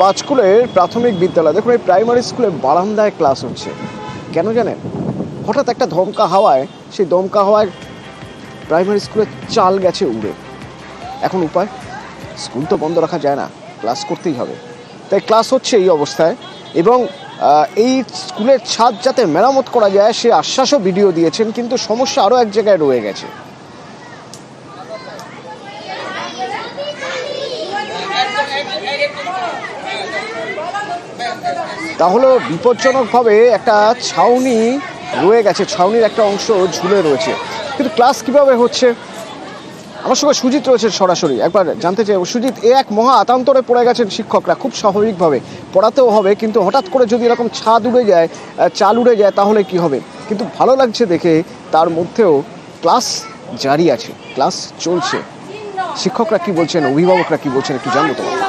পাঁচকুলের প্রাথমিক বিদ্যালয়, দেখুন এই প্রাইমারি স্কুলে বারান্দায় ক্লাস হচ্ছে। কেন জানেন? হঠাৎ একটা ধমকা হাওয়ায়, সেই দমকা হাওয়ায় প্রাইমারি স্কুলের চাল গেছে উড়ে। এখন উপায়? স্কুল তো বন্ধ রাখা যায় না ক্লাস করতেই হবে। তাই ক্লাস হচ্ছে এই অবস্থায় এবং এই স্কুলের ছাদ যাতে মেরামত করা যায়, সে আশ্বাসও ভিডিও দিয়েছেন, কিন্তু সমস্যা আরও এক জায়গায় রয়ে গেছে। তাহলে বিপজ্জনকভাবে একটা ছাউনি রয়ে গেছে, ছাউনির একটা অংশ ঝুলে রয়েছে। কিন্তু ক্লাস কীভাবে হচ্ছে? আমার সঙ্গে সুজিত রয়েছে সরাসরি। একবার জানতে চাই, সুজিত, এ এক মহা আতান্তরে পড়ে গেছেন শিক্ষকরা, খুব স্বাভাবিকভাবে। পড়াতেও হবে, কিন্তু হঠাৎ করে যদি এরকম ছাদ উড়ে যায় চাল উড়ে যায়, তাহলে কি হবে? কিন্তু ভালো লাগছে দেখে তার মধ্যেও ক্লাস জারি আছে, ক্লাস চলছে। শিক্ষকরা কি বলছেন, অভিভাবকরা কি বলছেন একটু জানব তোমার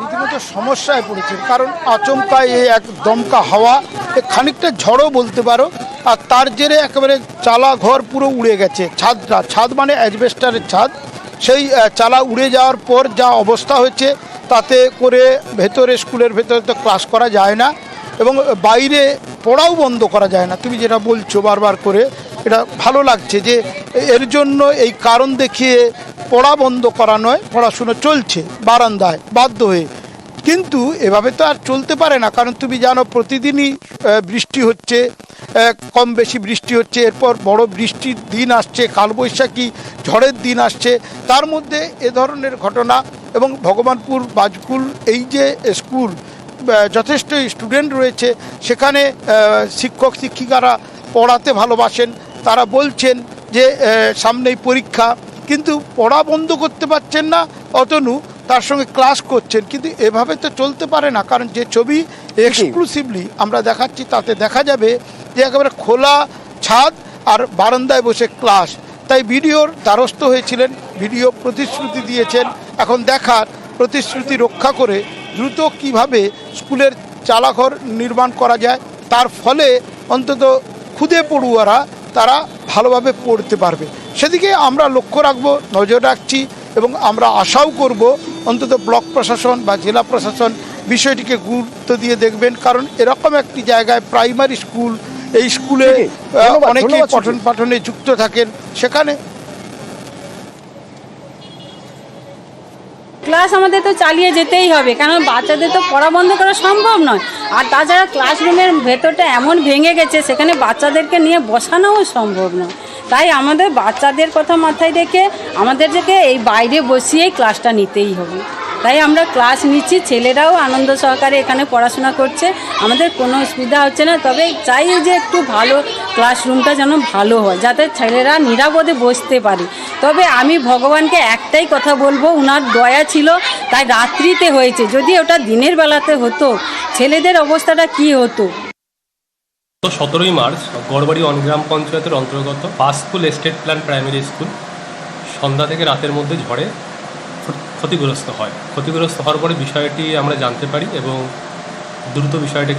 রীতিমতো সমস্যায় পড়েছে কারণ আচমকায় এই এক দমকা হাওয়া খানিকটা ঝড়ও বলতে পারো, আর তার জেরে একেবারে চালা ঘর পুরো উড়ে গেছে। ছাদটা ছাদ মানে অ্যাজবেস্টারের ছাদ। সেই চালা উড়ে যাওয়ার পর যা অবস্থা হয়েছে, তাতে করে ভেতরে স্কুলের ভেতরে তো ক্লাস করা যায় না, এবং বাইরে পড়াও বন্ধ করা যায় না। তুমি যেটা বলছো বারবার করে এটা ভালো লাগছে যে এর জন্য এই কারণ দেখিয়ে পড়া বন্ধ করা নয়, পড়াশুনো চলছে, বারান্দায় বাধ্য হয়ে। কিন্তু এভাবে তো আর চলতে পারে না, কারণ তুমি জানো প্রতিদিনই বৃষ্টি হচ্ছে কম বেশি বৃষ্টি হচ্ছে, এরপর বড় বৃষ্টির দিন আসছে, কালবৈশাখী ঝড়ের দিন আসছে। তার মধ্যে এ ধরনের ঘটনা এবং ভগবানপুর বাজকুল, এই যে স্কুল যথেষ্ট স্টুডেন্ট রয়েছে, সেখানে শিক্ষক, শিক্ষিকারা পড়াতে ভালোবাসেন। তারা বলছেন যে সামনেই পরীক্ষা। কিন্তু পড়া বন্ধ করতে পারছেন না অতনু তার সঙ্গে ক্লাস করছেন। কিন্তু এভাবে তো চলতে পারে না কারণ যে ছবি এক্সক্লুসিভলি আমরা দেখাচ্ছি তাতে দেখা যাবে যে একেবারে খোলা ছাদ আর বারান্দায় বসে ক্লাস। তাই ভিডিওর দ্বারস্থ হয়েছিলেন ভিডিও প্রতিশ্রুতি দিয়েছেন। এখন দেখার প্রতিশ্রুতি রক্ষা করে দ্রুত কীভাবে স্কুলের চালাঘর নির্মাণ করা যায় তার ফলে অন্তত খুদে পড়ুয়ারা তারা ভালোভাবে পড়তে পারবে। সেদিকে আমরা লক্ষ্য রাখব নজর রাখছি এবং আমরা আশাও করব অন্তত ব্লক প্রশাসন বা জেলা প্রশাসন বিষয়টিকে গুরুত্ব দিয়ে দেখবেন। কারণ এরকম একটি জায়গায় প্রাইমারি স্কুল এই স্কুলে অনেকে অনেকেই পঠন পাঠনে যুক্ত থাকেন। সেখানে ক্লাস আমাদের তো চালিয়ে যেতেই হবে কারণ বাচ্চাদের তো পড়া বন্ধ করা সম্ভব নয়। আর তাছাড়া ক্লাসরুমের ভেতরটা এমন ভেঙে গেছে, সেখানে বাচ্চাদেরকে নিয়ে বসানোও সম্ভব নয়। তাই আমাদের বাচ্চাদের কথা মাথায় রেখে আমাদেরকে এই বাইরে বসিয়েই ক্লাসটা নিতেই হবে। তাই আমরা ক্লাস নিচ্ছি। ছেলেরাও আনন্দ সহকারে এখানে পড়াশোনা করছে। আমাদের কোনো অসুবিধা হচ্ছে না। তবে চাই যে একটু ভালো ক্লাসরুমটা যেন ভালো হয়, যাতে ছেলেরা নিরাপদে বসতে পারে। তবে আমি ভগবানকে একটাই কথা বলব, উনার দয়া ছিল, তাই রাত্রিতে হয়েছে। যদি ওটা দিনের বেলাতে হতো, ছেলেদের অবস্থাটা কি হতো? সতেরোই মার্চ, গড়বাড়ি অনগ্রাম পঞ্চায়েতের অন্তর্গত pass school estate plan primary school. সন্ধ্যা থেকে রাতের মধ্যে ঝড়ে ক্ষতিগ্রস্ত হয়। ক্ষতিগ্রস্ত হওয়ার পরে বিষয়টি আমরা জানতে পারি এবং দ্রুত বিষয়টি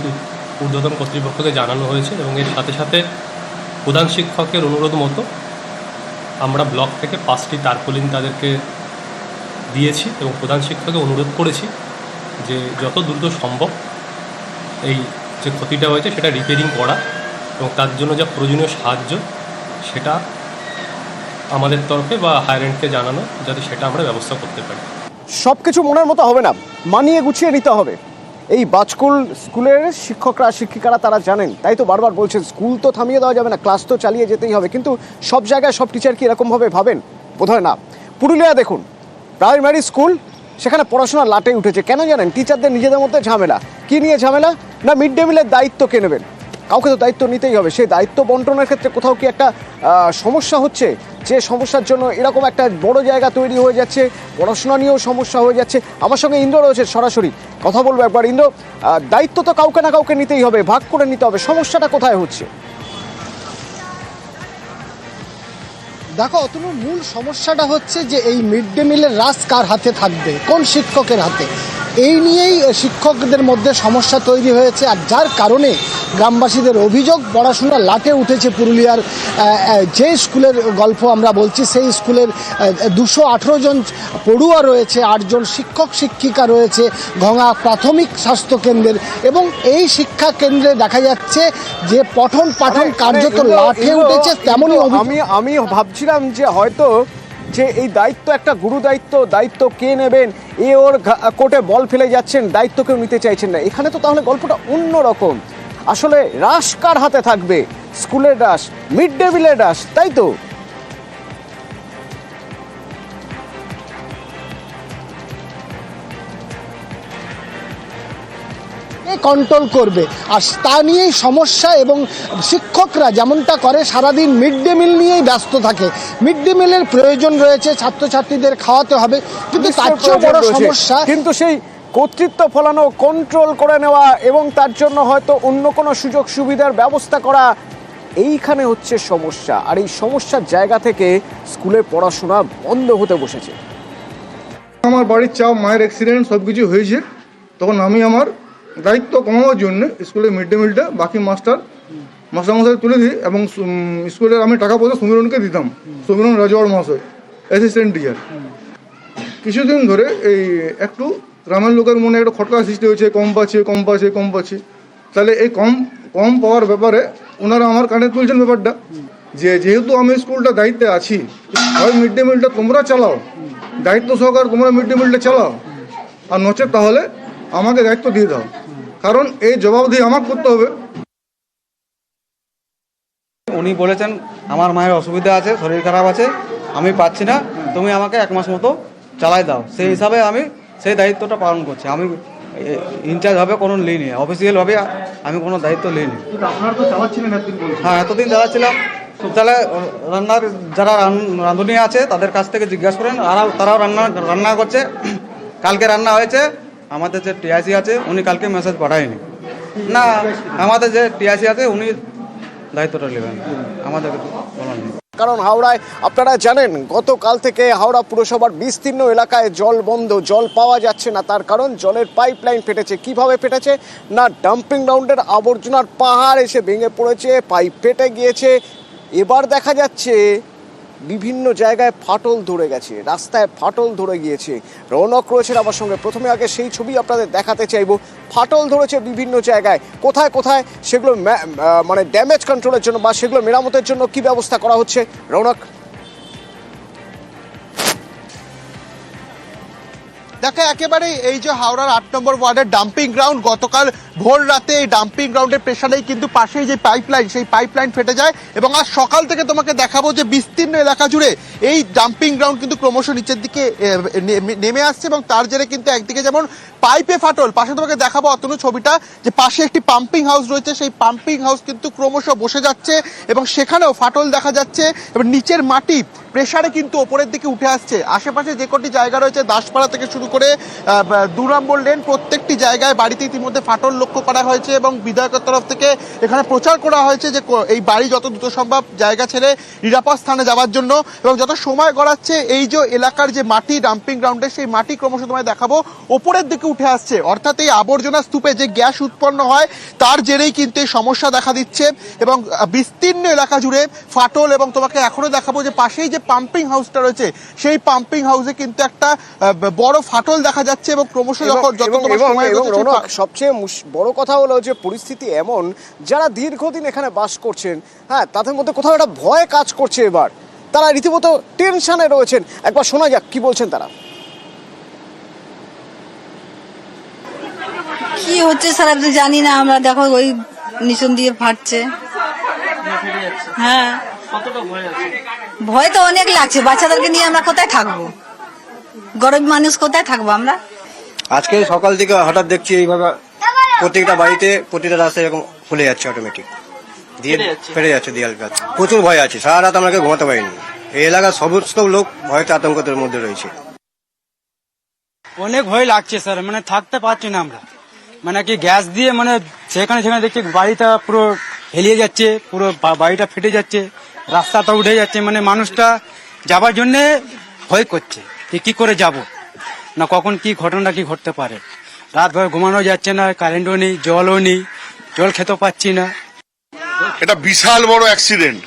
ঊর্ধ্বতন কর্তৃপক্ষকে জানানো হয়েছে এবং এর সাথে সাথে প্রধান শিক্ষকের অনুরোধ মতো আমরা ব্লক থেকে পাঁচটি তারপলিন তাদেরকে দিয়েছি এবং প্রধান শিক্ষককে অনুরোধ করেছি যে যত দ্রুত সম্ভব এই যে ক্ষতিটা হয়েছে সেটা রিপেয়ারিং করা এবং তার জন্য যা প্রয়োজনীয় সাহায্য সেটা আমাদের তরফে বা হায়ার জানানো যাতে সেটা আমরা ব্যবস্থা করতে পারি। সব কিছু মনের মতো হবে না, মানিয়ে গুছিয়ে নিতে হবে। এই বাজকুল স্কুলের শিক্ষকরা, শিক্ষিকারা তারা জানেন, তাই তো বারবার বলছেন স্কুল তো থামিয়ে দেওয়া যাবে না, ক্লাস তো চালিয়ে যেতেই হবে। কিন্তু সব জায়গায় সব টিচার কি এরকমভাবে ভাবেন? বোধহয় না। পুরুলিয়া দেখুন প্রাইমারি স্কুল সেখানে পড়াশোনা লাটে উঠেছে। কেন জানেন? টিচারদের নিজেদের মধ্যে ঝামেলা। কি নিয়ে ঝামেলা? না মিড ডে মিলের দায়িত্ব কে নেবেন? কাউকে তো দায়িত্ব নিতেই হবে। সেই দায়িত্ব বন্টনের ক্ষেত্রে কোথাও কি একটা সমস্যা হচ্ছে? যে সমস্যার জন্য এরকম একটা বড় জায়গা তৈরি হয়ে যাচ্ছে, পড়াশোনা নিয়েও সমস্যা হয়ে যাচ্ছে। আমার সঙ্গে ইন্দ্র রয়েছে সরাসরি। কথা বলব একবার। ইন্দ্র দায়িত্ব তো কাউকে না কাউকে নিতেই হবে, ভাগ করে নিতে হবে। সমস্যাটা কোথায় হচ্ছে? দেখো অতনু মূল সমস্যাটা হচ্ছে যে এই মিড ডে মিলের রাস কার হাতে থাকবে? কোন শিক্ষকের হাতে? এই নিয়েই শিক্ষকদের মধ্যে সমস্যা তৈরি হয়েছে আর যার কারণে গ্রামবাসীদের অভিযোগ পড়াশোনা লাটে উঠেছে পুরুলিয়ার যে স্কুলের গল্প আমরা বলছি সেই স্কুলের দুশো আঠেরো জন পড়ুয়া রয়েছে আটজন শিক্ষক শিক্ষিকা রয়েছে ঘঙা প্রাথমিক স্বাস্থ্য কেন্দ্রের এবং এই শিক্ষা কেন্দ্রে দেখা যাচ্ছে যে পঠন পাঠন কার্যত লাঠে উঠেছে তেমনই আমি আমি আমি ভাবছিলাম যে হয়তো যে এই দায়িত্ব, একটা গুরু দায়িত্ব দায়িত্ব কে নেবেন? এ ওর কোর্টে বল ফেলে যাচ্ছেন, দায়িত্ব কেউ নিতে চাইছেন না। এখানে তো তাহলে গল্পটা অন্য রকম। আসলে রাস কার হাতে থাকবে? স্কুলের রাস মিড ডে মিলের রাস তাই তো? কন্ট্রোল করবে। আর তা নিয়েই সমস্যা এবং শিক্ষকরা যেমনটা করে সারাদিন মিড ডে মিল নিয়েই ব্যস্ত থাকে। মিড ডে মিলের প্রয়োজন রয়েছে ছাত্রছাত্রীদের খাওয়াতে হবে। কিন্তু তার চেয়েও বড় সমস্যা কিন্তু সেই কর্তৃত্ব ফলানো কন্ট্রোল করে নেওয়া এবং তার জন্য হয়তো অন্য কোনো সুযোগ সুবিধার ব্যবস্থা করা এইখানে হচ্ছে সমস্যা। আর এই সমস্যার জায়গা থেকে স্কুলের পড়াশোনা বন্ধ হতে বসেছে। আমার বাড়ির চাপ মায়ের অ্যাক্সিডেন্ট সব কিছু হয়েছে। তখন আমি আমার দায়িত্ব কমানোর জন্য স্কুলের মিড ডে মিলটা বাকি মাস্টার মাস্টারমশাই তুলে দিই এবং স্কুলের আমি টাকা পয়সা সমীরণকে দিতাম। সমীরণ রাজওয়ার মহাশয় অ্যাসিস্ট্যান্ট টিচার কিছুদিন ধরে এই একটু গ্রামের লোকের মনে একটা খটকা সৃষ্টি হয়েছে, কম পাচ্ছে কম পাচ্ছে কম পাচ্ছে। তাহলে এই কম কম পাওয়ার ব্যাপারে ওনারা আমার কানে তুলছেন ব্যাপারটা। যে যেহেতু আমি স্কুলটা দায়িত্বে আছি, হয় মিড ডে মিলটা তোমরা চালাও, দায়িত্ব সহকার তোমরা মিড ডে মিলটা চালাও, আর নচেত তাহলে আমাকে দায়িত্ব দিয়ে দাও। কারণ এই জবাবদিহি আমাকে করতে হবে। উনি বলেছেন আমার মায়ের অসুবিধা আছে শরীর খারাপ আছে আমি পাচ্ছি না তুমি আমাকে এক মাস মতো চালাই দাও। সেই হিসাবে আমি সেই দায়িত্বটা পালন করছি। আমি ইনচার্জ হবে কোনো লিইনি অফিসিয়ালভাবে আমি কোনো দায়িত্ব তো হ্যাঁ এতদিন চালাচ্ছিলাম। তাহলে রান্নার যারা রাঁধুনি আছে তাদের কাছ থেকে জিজ্ঞাসা করেন আর তারাও রান্না রান্না করছে। কালকে রান্না হয়েছে আমাদের যে টিআইসি আছে, উনি কালকে মেসেজ পাঠায়নি। না, আমাদের যে টিআইসি আছে, উনি দায়িত্বটা নেবেন। আমাদের বলার কারণ হাওড়ায়, আপনারা জানেন, গতকাল থেকে হাওড়া পুরসভার বিস্তীর্ণ এলাকায় জল বন্ধ, জল পাওয়া যাচ্ছে না। তার কারণ, জলের পাইপ লাইন ফেটেছে। কীভাবে ফেটেছে? না ডাম্পিং গ্রাউন্ডের আবর্জনার পাহাড় এসে ভেঙে পড়েছে পাইপ ফেটে গিয়েছে। এবার দেখা যাচ্ছে বিভিন্ন জায়গায় ফাটল ধরে গেছে, রাস্তায় ফাটল ধরে গিয়েছে। রৌনক রয়েছে আমার সঙ্গে। প্রথমে আগে সেই ছবি আপনাদের দেখাতে চাইব। ফাটল ধরেছে বিভিন্ন জায়গায়। কোথায় কোথায়? সেগুলো মানে ড্যামেজ কন্ট্রোলের জন্য বা সেগুলো মেরামতের জন্য কি ব্যবস্থা করা হচ্ছে? রৌনক? দেখো একেবারে এই যে হাওড়ার আট নম্বর ওয়ার্ডের ডাম্পিং গ্রাউন্ড গতকাল ভোর রাতে এই ডাম্পিং গ্রাউন্ডের প্রেশারেই কিন্তু পাশেই যে পাইপলাইন সেই পাইপলাইন ফেটে যায় এবং আজ সকাল থেকে তোমাকে দেখাবো যে বিস্তীর্ণ এলাকা জুড়ে এই ডাম্পিং গ্রাউন্ড কিন্তু ক্রমশ নিচের দিকে নেমে আসছে এবং তার জেরে কিন্তু একদিকে যেমন পাইপে ফাটল। পাশে তোমাকে দেখাবো অতনু ছবিটা, যে পাশে একটি পাম্পিং হাউস রয়েছে, সেই পাম্পিং হাউস কিন্তু ক্রমশ বসে যাচ্ছে এবং সেখানেও ফাটল দেখা যাচ্ছে এবং নিচের মাটি প্রেসারে কিন্তু ওপরের দিকে উঠে আসছে। আশেপাশে যে কটি জায়গা রয়েছে, দাসপাড়া থেকে শুরু করে দু নম্বর লেন প্রত্যেকটি জায়গায় বাড়িতে ইতিমধ্যে ফাটল লক্ষ্য করা হয়েছে এবং বিধায়কের তরফ থেকে এখানে প্রচার করা হয়েছে যে এই বাড়ি যত দ্রুত সম্ভব জায়গা ছেড়ে নিরাপদ স্থানে যাওয়ার জন্য এবং যত সময় গড়াচ্ছে, এই যে এলাকার যে মাটি ডাম্পিং গ্রাউন্ডে সেই মাটি ক্রমশ তোমায় দেখাবো, ওপরের দিকে উঠে আসছে। অর্থাৎ এই আবর্জনা স্তূপে যে গ্যাস উৎপন্ন হয়, তার জেরেই কিন্তু এই সমস্যা দেখা দিচ্ছে এবং বিস্তীর্ণ এলাকা জুড়ে ফাটল এবং তোমাকে এখনও দেখাবো যে পাশেই যে পাম্পিং হাউসটা রয়েছে সেই পাম্পিং হাউসে কিন্তু একটা বড় ফাটল দেখা যাচ্ছে এবং ক্রমশ যখন যত সবচেয়ে বড় কথা হলো যে পরিস্থিতি এমন যারা দীর্ঘদিন এখানে বাস করছেন হ্যাঁ তাদের মধ্যে কোথাও একটা ভয় কাজ করছে এবার। তারা রীতিমতো টেনশনে রয়েছেন। একবার শোনা যাক কি বলছেন তারা? কি হচ্ছে স্যার তো জানি না আমরা দেখো ওই নিচন দিয়ে ফাটছে। হ্যাঁ। ভয় তো অনেক লাগছে। বাচ্চাদেরকে নিয়ে আমরা কোথায় থাকব? গরিব মানুষ কোথায় থাকব আমরা? আজকে সকাল থেকে হঠাৎ দেখছি এইভাবে প্রত্যেকটা বাড়িতে প্রতিটা রাস্তায় এরকম খুলে যাচ্ছে অটোমেটিক দিয়ে ফেটে যাচ্ছে। দেয়াল গাছ প্রচুর ভয় আছে। সারা রাত আমাকে ঘুমাতে পারিনি। এই এলাকার সমস্ত লোক ভয়তে আতঙ্কতের মধ্যে রয়েছে। অনেক ভয় লাগছে স্যার। মানে থাকতে পারছি না আমরা। মানে কি গ্যাস দিয়ে মানে সেখানে সেখানে দেখছি বাড়িটা পুরো হেলিয়ে যাচ্ছে পুরো বাড়িটা ফেটে যাচ্ছে। রাস্তাটা উঠে যাচ্ছে মানে মানুষটা যাবার জন্যে ভয় করছে যে কি করে যাব, না কখন কি ঘটনা কি ঘটতে পারে। রাত ভর ঘুমানো যাচ্ছে না কারেন্টও নেই, জলও নেই, জল খেতে পাচ্ছি না। এটা বিশাল বড় অ্যাক্সিডেন্ট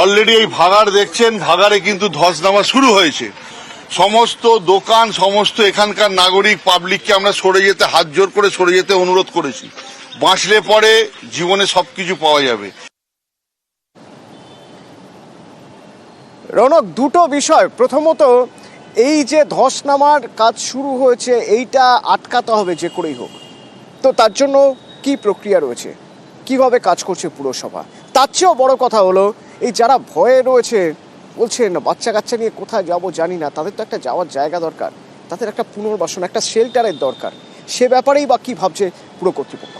অলরেডি এই ভাগার দেখছেন ভাগারে কিন্তু ধস নামা শুরু হয়েছে। সমস্ত দোকান, সমস্ত এখানকার নাগরিক পাবলিককে আমরা সরে যেতে, হাত জোর করে সরে যেতে অনুরোধ করেছি। বাঁচলে পরে জীবনে সবকিছু পাওয়া যাবে। রনক, দুটো বিষয়। প্রথমত, এই যে ধস নামার কাজ শুরু হয়েছে, এইটা আটকাতে হবে যে করেই হোক। তো তার জন্য কি প্রক্রিয়া রয়েছে? কীভাবে কাজ করছে পুরসভা? তার চেয়েও বড় কথা হলো, এই যারা ভয়ে রয়েছে, বলছেন বাচ্চা কাচ্চা নিয়ে কোথায় যাব জানি না, তাদের তো একটা যাওয়ার জায়গা দরকার, তাদের একটা পুনর্বাসন, একটা শেল্টারের দরকার। সে ব্যাপারেই বা কী ভাবছে পুরো কর্তৃপক্ষ?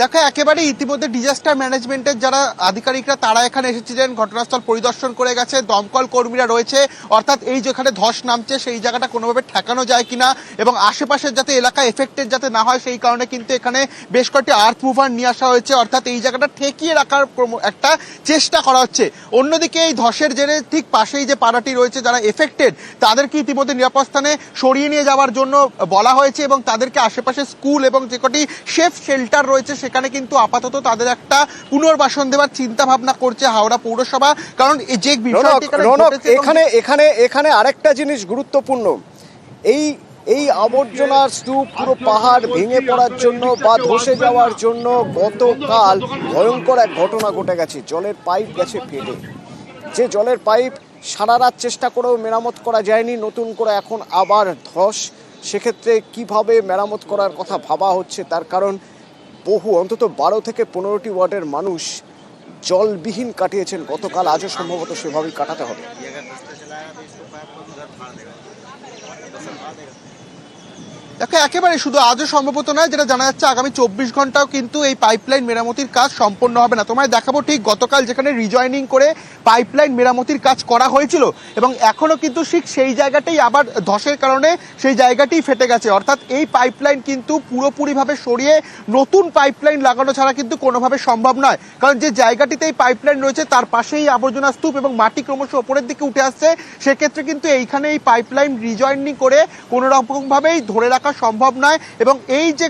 দেখো একেবারে ইতিমধ্যে ডিজাস্টার ম্যানেজমেন্টের যারা আধিকারিকরা, তারা এখানে এসেছিলেন, ঘটনাস্থল পরিদর্শন করে গেছে, দমকল কর্মীরা রয়েছে, অর্থাৎ এই যেখানে ধস নামছে, সেই জায়গাটা কোনোভাবে ঠেকানো যায় কিনা, এবং আশেপাশের যাতে এলাকা এফেক্টেড যাতে না হয়, সেই কারণে কিন্তু এখানে বেশ কয়েকটি আর্থ মুভার নিয়ে আসা হয়েছে, অর্থাৎ এই জায়গাটা ঠেকিয়ে রাখার একটা চেষ্টা করা হচ্ছে। অন্যদিকে এই ধসের জেরে ঠিক পাশেই যে পাড়াটি রয়েছে, যারা এফেক্টেড তাদেরকে ইতিমধ্যে নিরাপদ স্থানে সরিয়ে নিয়ে যাওয়ার জন্য বলা হয়েছে, এবং তাদেরকে আশেপাশে স্কুল এবং যে কটি সেফ শেল্টার রয়েছে সেখানে কিন্তু আপাতত তাদের একটা পুনর্বাসন দেওয়ার চিন্তা ভাবনা করছে হাওড়া পৌরসভা। কারণ যে এখানে এখানে এখানে আরেকটা জিনিস গুরুত্বপূর্ণ। এই এই আবর্জনার স্তূপ পুরো পাহাড় ভেঙে পড়ার জন্য বা ধসে যাওয়ার জন্য গতকাল ভয়ঙ্কর এক ঘটনা ঘটে গেছে। জলের পাইপ গেছে ফেটে যে জলের পাইপ সারা রাত চেষ্টা করেও মেরামত করা যায়নি নতুন করে এখন আবার ধস। সেক্ষেত্রে কীভাবে মেরামত করার কথা ভাবা হচ্ছে তার কারণ বহু, অন্তত বারো থেকে পনেরোটি ওয়ার্ডের মানুষ জলবিহীন কাটিয়েছেন। গতকাল আজও সম্ভবত সেভাবেই কাটাতে হবে। দেখো, একেবারে শুধু আজও সম্ভবত নয়, যেটা জানা যাচ্ছে আগামী চব্বিশ ঘন্টাও কিন্তু এই পাইপলাইন মেরামতির কাজ সম্পন্ন হবে না। তোমায় দেখাবো ঠিক গতকাল যেখানে রিজয়নিং করে পাইপলাইন মেরামতির কাজ করা হয়েছিল এবং এখনও কিন্তু ঠিক সেই জায়গাটাই আবার ধসের কারণে সেই জায়গাটি ফেটে গেছে। অর্থাৎ এই পাইপলাইন কিন্তু পুরোপুরিভাবে সরিয়ে নতুন পাইপলাইন লাগানো ছাড়া কিন্তু কোনোভাবে সম্ভব নয়। কারণ যে জায়গাটিতে এই পাইপলাইন রয়েছে, তার পাশেই আবর্জনা স্তূপ এবং মাটি ক্রমশ ওপরের দিকে উঠে আসছে। সেক্ষেত্রে কিন্তু এইখানে এই পাইপলাইন রিজয়েনিং করে কোনো রকমভাবেই ধরে রাখা সম্ভব নয় এবং এই যে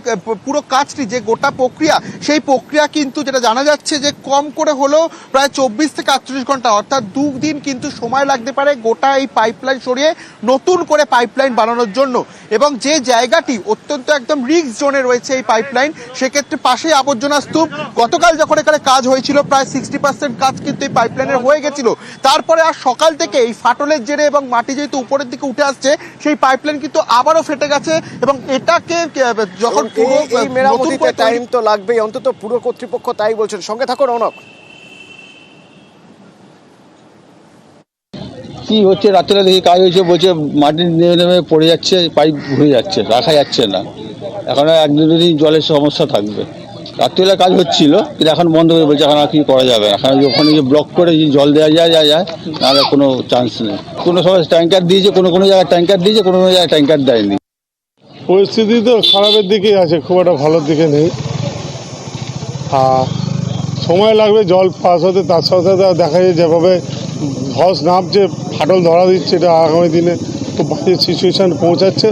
পুরো কাজটি, যে গোটা প্রক্রিয়া, সেই প্রক্রিয়া কিন্তু যেটা জানা যাচ্ছে যে কম করে হলেও প্রায় চব্বিশ থেকে আটচল্লিশ ঘণ্টা, অর্থাৎ দুদিন কিন্তু সময় লাগতে পারে গোটা এই পাইপলাইন সরিয়ে নতুন করে পাইপলাইন বানানোর জন্য। এবং যে জায়গাটি অত্যন্ত একদম রিক্স জোনে রয়েছে এই পাইপলাইন সেক্ষেত্রে পাশেই আবর্জনা স্তূপ। গতকাল যখন এখানে কাজ হয়েছিল, প্রায় সিক্সটি পার্সেন্ট কাজ কিন্তু এই পাইপলাইনের হয়ে গেছিল। তারপরে আর সকাল থেকে এই ফাটলের জেরে এবং মাটি যেহেতু উপরের দিকে উঠে আসছে, সেই পাইপলাইন কিন্তু আবারও ফেটে গেছে এবং এটাকে যখন পুরো, মেরামতিতে টাইম তো লাগবেই অন্তত পুরো কর্তৃপক্ষ তাই বলছেন। সঙ্গে থাকো অনক কি হচ্ছে? রাত্রে দেখি কাজ হয়েছে বলছে মাটি নেমে নেমে পড়ে যাচ্ছে পাইপ ঘুরে যাচ্ছে রাখা যাচ্ছে না। এখন এক দুদিন জলের সমস্যা থাকবে। রাত্রিবেলা কাজ হচ্ছিল কিন্তু এখন বন্ধ হয়ে বলছে এখন আর কি করা যাবে? এখন ওখানে যে ব্লক করে যে জল দেওয়া যায় যায় যায় নাহলে কোনো চান্স নেই। কোনো সময় ট্যাঙ্কার দিয়েছে কোনো কোনো জায়গায় ট্যাঙ্কার দিয়েছে কোনো কোনো জায়গায় ট্যাঙ্কার দেয়নি। পরিস্থিতি তো খারাপের দিকেই আছে, খুব একটা ভালোর দিকে নেই। আর সময় লাগবে, জল পাস হতে, তার সাথে সাথে দেখা যায় যেভাবে ধস নামছে, ফাটল ধরা দিচ্ছে, এটা আগামী দিনে খুব বাজে সিচুয়েশান পৌঁছাচ্ছে।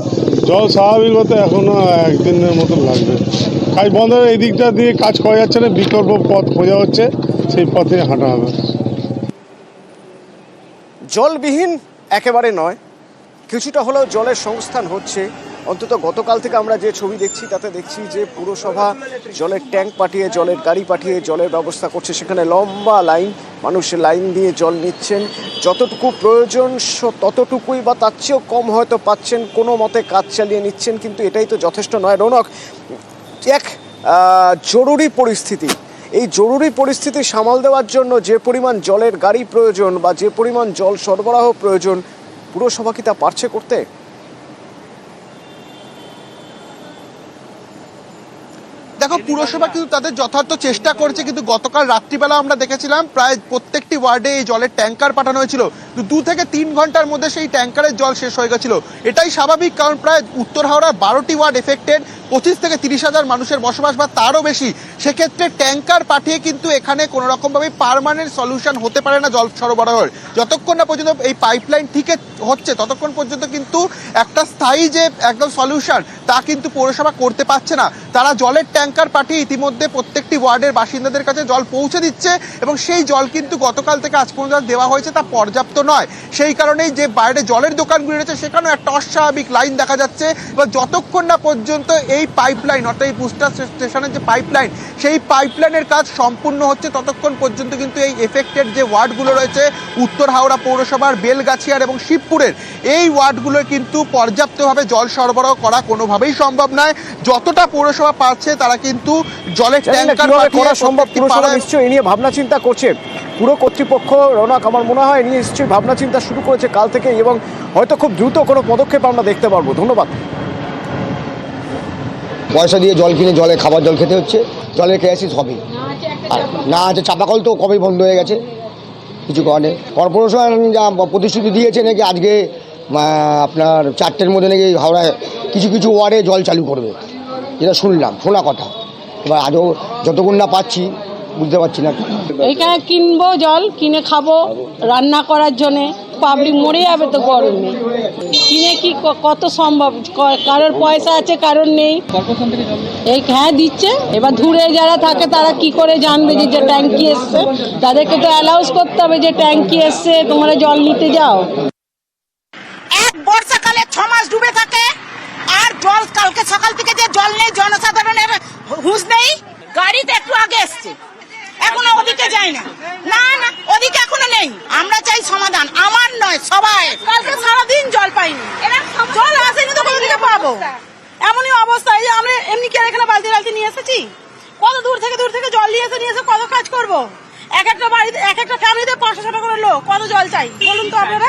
জল স্বাভাবিকতা এখনও একদিনের মতো লাগবে। কাজ বন্ধ এই দিকটা দিয়ে কাজ করা যাচ্ছে না, বিকল্প পথ খোঁজা হচ্ছে, সেই পথে হাঁটা হবে। জলবিহীন একেবারে নয়, কিছুটা হলেও জলের সংস্থান হচ্ছে। অন্তত গতকাল থেকে আমরা যে ছবি দেখছি, তাতে দেখছি যে পুরসভা জলের ট্যাঙ্ক পাঠিয়ে, জলের গাড়ি পাঠিয়ে, জলের ব্যবস্থা করছে। সেখানে লম্বা লাইন, মানুষ লাইন দিয়ে জল নিচ্ছেন। যতটুকু প্রয়োজন ততটুকুই বা তার চেয়েও কম হয়তো পাচ্ছেন, কোনো মতে কাজ চালিয়ে নিচ্ছেন, কিন্তু এটাই তো যথেষ্ট নয়। রৌনক, এক জরুরি পরিস্থিতি। এই জরুরি পরিস্থিতি সামাল দেওয়ার জন্য যে পরিমাণ জলের গাড়ি প্রয়োজন বা যে পরিমাণ জল সরবরাহ প্রয়োজন, পুরসভা কি তা পারছে করতে? দেখো, পুরসভা কিন্তু তাদের যথার্থ চেষ্টা করছে, কিন্তু গতকাল রাত্রিবেলা আমরা দেখেছিলাম প্রায় প্রত্যেকটি ওয়ার্ডে এই জলের ট্যাঙ্কার পাঠানো হয়েছিল। দু থেকে তিন ঘণ্টার মধ্যে সেই ট্যাঙ্কারের জল শেষ হয়ে গেছিল। এটাই স্বাভাবিক, কারণ প্রায় উত্তর হাওড়ার বারোটি ওয়ার্ড এফেক্টেড পঁচিশ থেকে তিরিশ হাজার মানুষের বসবাস বা তারও বেশি। সেক্ষেত্রে ট্যাঙ্কার পাঠিয়ে কিন্তু এখানে কোনো রকমভাবে পারমানেন্ট সলিউশন হতে পারে না জল সরবরাহের। যতক্ষণ না পর্যন্ত এই পাইপলাইন ঠিক হচ্ছে, ততক্ষণ পর্যন্ত কিন্তু একটা স্থায়ী যে একদম সলিউশন তা কিন্তু পৌরসভা করতে পারছে না। তারা জলের ট্যাঙ্কার পাঠিয়ে ইতিমধ্যে প্রত্যেকটি ওয়ার্ডের বাসিন্দাদের কাছে জল পৌঁছে দিচ্ছে এবং সেই জল কিন্তু গতকাল থেকে আজ পর্যন্ত দেওয়া হয়েছে, তা পর্যাপ্ত নয়। সেই কারণেই যে বাইরে জলের দোকানগুলি রয়েছে, সেখানেও একটা অস্বাভাবিক লাইন দেখা যাচ্ছে। এবং যতক্ষণ না পর্যন্ত এই পাইপলাইন, অর্থাৎ এই বুস্টার স্টেশনের যে পাইপলাইন, সেই পাইপলাইনের কাজ সম্পূর্ণ হচ্ছে, ততক্ষণ পর্যন্ত কিন্তু এই এফেক্টেড যে ওয়ার্ডগুলো রয়েছে, উত্তর হাওড়া পৌরসভার, বেলগাছিয়ার এবং শিবপুরের, এই ওয়ার্ডগুলো কিন্তু পর্যাপ্তভাবে জল সরবরাহ করা কোনোভাবেই সম্ভব নয়। যতটা পৌরসভা পাচ্ছে, তারা কিন্তু জলের ট্যাঙ্কার পাঠিয়ে করা সম্ভব? পুরসভা নিশ্চয়ই এ নিয়ে ভাবনা চিন্তা করছে। পুরো কর্তৃপক্ষ রৌনক আমার মনে হয় এ নিয়ে নিশ্চয়ই ভাবনা চিন্তা শুরু করেছে কাল থেকে এবং হয়তো খুব দ্রুত কোনো পদক্ষেপ আমরা দেখতে পারব। ধন্যবাদ। পয়সা দিয়ে জল কিনে জলে খাবার জল খেতে হচ্ছে। জলের ক্রাইসিস হবে আর না আছে চাপাকল তো কবেই বন্ধ হয়ে গেছে। কিছু কারণে কর্পোরেশন যা প্রতিশ্রুতি দিয়েছে নাকি আজকে আপনার চারটের মধ্যে নাকি হাওড়ায় কিছু কিছু ওয়ার্ডে জল চালু করবে। যেটা শুনলাম শোনা কথা। এবার আজও যতক্ষণ না পাচ্ছি বুঝতে পারছি না। এইখানে কিনবো জল কিনে খাব রান্না করার জন্যে। পাবলিক মরে যাবে তো গরমে। কিনে কি কত সম্ভব? ক- কারোর পয়সা আছে কারোর নেই। এই হ্যাঁ দিচ্ছে। এবার দূরে যারা থাকে তারা কি করে জানবে যে যে ট্যাঙ্কি এসছে? তাদেরকে তো অ্যালাউন্স করতে হবে যে ট্যাঙ্কি এসছে তোমরা জল নিতে যাও। এক বর্ষাকালে ছ মাস ডুবে থাকে। জল কালকে সকাল থেকে যে জল নেই, জনসাধারণের হুঁশ নেই, গাড়িতে একটু আগে এসছে। এখনও ওদিকে যায় না। না না, ওদিকে এখনও নেই। আমরা চাই সমাধান। আমার নয়, সবাই। কালকে সারাদিন জল পাইনি। জল আসেনি তো কোথা পাবো। এমনই অবস্থা। এই আমরা এমনি কি এখানে বালতি বালতি নিয়ে এসেছি? কত দূর থেকে দূর থেকে জল নিয়ে এসে নিয়ে এসে কত কাজ করব? এক একটা বাড়িতে, এক একটা ফ্যামিলিতে পাঁচশো টাকা করে লোক। কত জল চাই? বলুন তো আপনারা।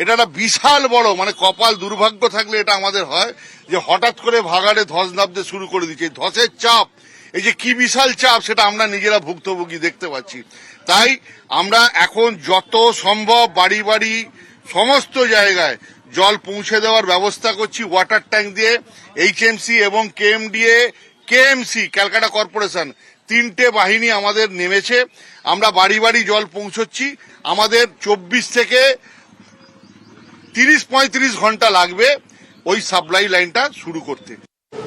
এটা একটা বিশাল বড় মানে কপাল দুর্ভাগ্য থাকলে এটা আমাদের হয়, যে হঠাৎ করে ভাগাড়ে ধস নামতে শুরু করে দিচ্ছে। ধসের চাপ, এই যে কি বিশাল চাপ, সেটা আমরা নিজেরা ভুক্তভোগী দেখতে পাচ্ছি। তাই আমরা এখন যত সম্ভব বাড়ি বাড়ি সমস্ত জায়গায় জল পৌঁছে দেওয়ার ব্যবস্থা করছি, ওয়াটার ট্যাঙ্ক দিয়ে এইচএমসি এবং কেএমডিএ কেএমসি ক্যালকাটা কর্পোরেশন, তিনটে বাহিনী আমাদের নেমেছে। আমরা বাড়ি বাড়ি জল পৌঁছচ্ছি। আমাদের চব্বিশ থেকে তিরিশ পঁয়ত্রিশ ঘণ্টা লাগবে ওই সাপ্লাই লাইনটা শুরু করতে।